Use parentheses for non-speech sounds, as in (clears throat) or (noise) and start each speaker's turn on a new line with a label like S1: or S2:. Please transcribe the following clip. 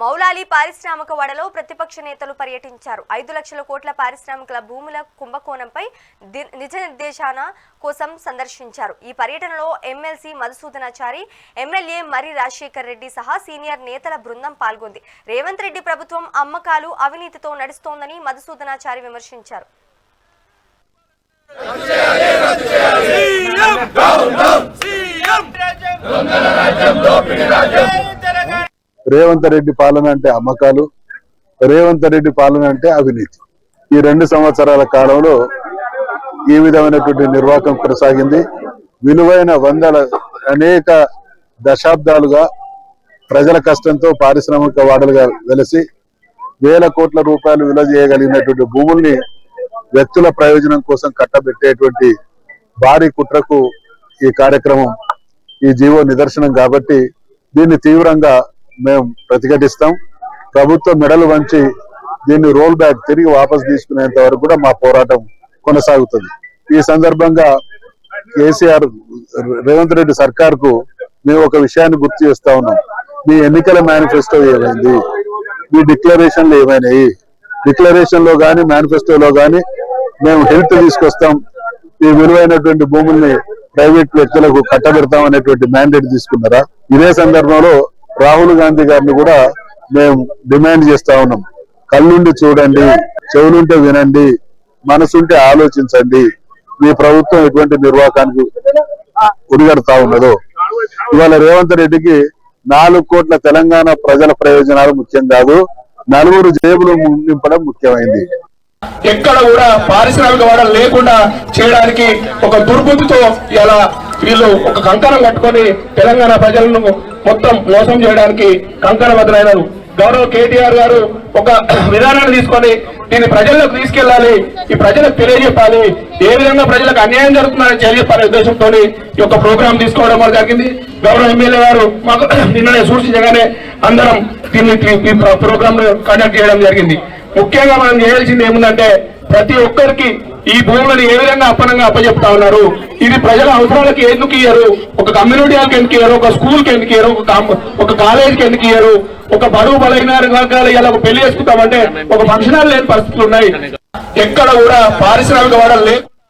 S1: మౌలాలి పారిశ్రామిక వాడలో ప్రతిపక్ష నేతలు పర్యటించారు. ఐదు లక్షల కోట్ల పారిశ్రామికల భూముల కుంభకోణంపై నిజ నిర్దేశన కోసం సందర్శించారు. ఈ పర్యటనలో ఎమ్మెల్సీ మధుసూదనాచారి ఎమ్మెల్యే మరి రాజశేఖర్ రెడ్డి సహా సీనియర్ నేతల బృందం పాల్గొంది. రేవంత్ రెడ్డి ప్రభుత్వం అమ్మకాలు అవినీతితో నడుస్తోందని మధుసూదనాచారి విమర్శించారు.
S2: రేవంత్ రెడ్డి పాలన అంటే అమ్మకాలు రేవంత్ రెడ్డి పాలన అంటే అవినీతి. ఈ రెండు సంవత్సరాల కాలంలో ఈ విధమైనటువంటి నిర్వాహకం కొనసాగింది. విలువైన వందల అనేక దశాబ్దాలుగా ప్రజల కష్టంతో పారిశ్రామిక వాడలుగా వెలసి వేల కోట్ల రూపాయలు విలువ చేయగలిగినటువంటి భూముల్ని వ్యక్తుల ప్రయోజనం కోసం కట్టబెట్టేటువంటి భారీ కుట్రకు ఈ కార్యక్రమం ఈ జీవో నిదర్శనం కాబట్టి దీన్ని తీవ్రంగా మేము ప్రతిఘటిస్తాం. ప్రభుత్వం మెడలు వంచి దీన్ని రోల్ బ్యాక్ తిరిగి వాపస్ తీసుకునేంత వరకు కూడా మా పోరాటం కొనసాగుతుంది. ఈ సందర్భంగా కేసీఆర్ రేవంత్ రెడ్డి సర్కార్కు మేము ఒక విషయాన్ని గుర్తు చేస్తా ఉన్నాం. మీ ఎన్నికల మేనిఫెస్టో ఏమైంది? మీ డిక్లరేషన్లు ఏమైనాయి? డిక్లరేషన్లో గాని మేనిఫెస్టోలో గాని మేము హెల్త్ తీసుకొస్తాం. ఈ విలువైనటువంటి భూముల్ని ప్రైవేట్ వ్యక్తులకు కట్టబెడతాం అనేటువంటి మ్యాండేట్ తీసుకున్నారా? ఇదే సందర్భంలో రాహుల్ గాంధీ గారిని కూడా మేము డిమాండ్ చేస్తా ఉన్నాం. కళ్ళుండి చూడండి చెవులుంటే వినండి మనసుంటే ఆలోచించండి. మీ ప్రభుత్వం ఎటువంటి నిర్వాహకానికి ఉడిగడతా ఉన్నదో. ఇవాళ రేవంత్ రెడ్డికి నాలుగు కోట్ల తెలంగాణ ప్రజల ప్రయోజనాలు ముఖ్యం కాదు నలుగురు జేబులు నింపడం ముఖ్యమైంది.
S3: ఎక్కడ కూడా పారిశ్రామిక వాడలు లేకుండా చేయడానికి ఒక దుర్బుద్ధితో ఇలా వీళ్ళు ఒక కంకణం కట్టుకొని తెలంగాణ ప్రజలను మొత్తం మోసం చేయడానికి కంకణ బదులైనారు గౌరవ్ కేటీఆర్ గారు ఒక (clears throat) విధానాన్ని తీసుకొని దీన్ని ప్రజల్లోకి తీసుకెళ్ళాలి ఈ ప్రజలకు తెలియజెప్పాలి ఏ విధంగా ప్రజలకు అన్యాయం జరుగుతుందని తెలియజెప్పాలనే ఉద్దేశంతో ఈ యొక్క ప్రోగ్రామ్ తీసుకోవడం వల్ల జరిగింది. గౌరవ ఎమ్మెల్యే గారు మాకు (clears throat) నిన్ననే సూచించగానే అందరం దీన్ని ప్రోగ్రామ్ కండక్ట్ చేయడం జరిగింది. ముఖ్యంగా మనం చేయాల్సింది ఏముందంటే ప్రతి ఒక్కరికి ఈ భూములను ఏ విధంగా అప్పనంగా అప్పచెప్తా ఉన్నారు? ఇది ప్రజల అవసరాలకు ఎందుకు ఇయ్యరు? ఒక కమ్యూనిటీకి ఎందుకు ఇయ్యరు? ఒక స్కూల్కి ఎందుకు ఇయ్యరు? ఒక కాలేజీకి ఎందుకు ఇయ్యరు? ఒక బరువు బలైన వర్గాలు ఇలా ఒక పెళ్ళి చేసుకుంటామంటే ఒక ఫంక్షనాలు లేని పరిస్థితులు ఉన్నాయి. ఎక్కడ కూడా పారిశ్రామిక వాడలు లేదు